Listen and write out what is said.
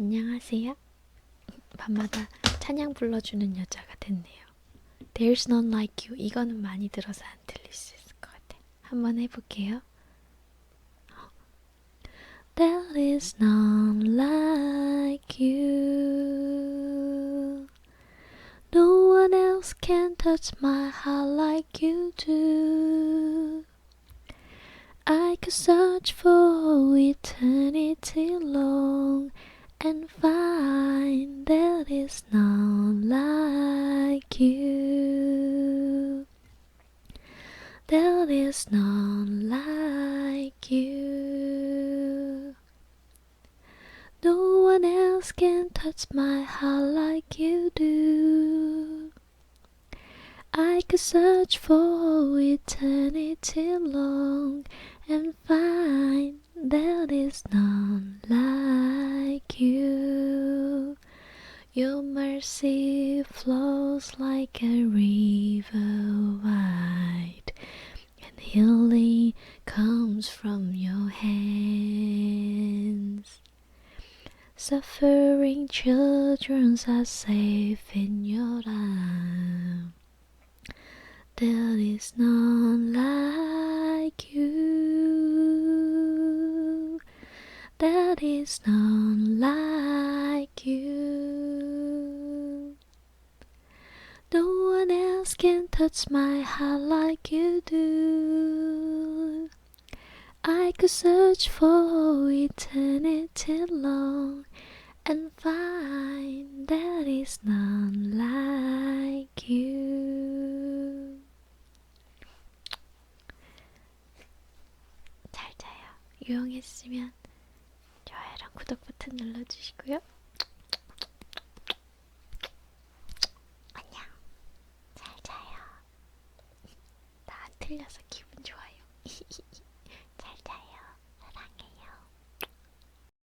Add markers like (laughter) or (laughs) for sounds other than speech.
안녕하세요. 밤마다 찬양 불러주는 여자가 됐네요. There's none like you. 이거는 많이 들어서 안 들릴 수 있을 것 같아. 한번 해볼게요. There is none like you. No one else can touch my heart like you do. I could search for eternity long and find there is none like you. There is none like you. No one else can touch my heart like you do. I could search for eternity long and find there is none like Your mercy flows like a river wide, and healing comes from your hands. Suffering children are safe in your arms. There is none like you. There is none like you. No one else can touch my heart like you do. I could search for eternity long and find there is none like you. 잘 자요. 유용했으면 좋아요랑 구독 버튼 눌러주시고요. 틀려서 기분 좋아요. (laughs)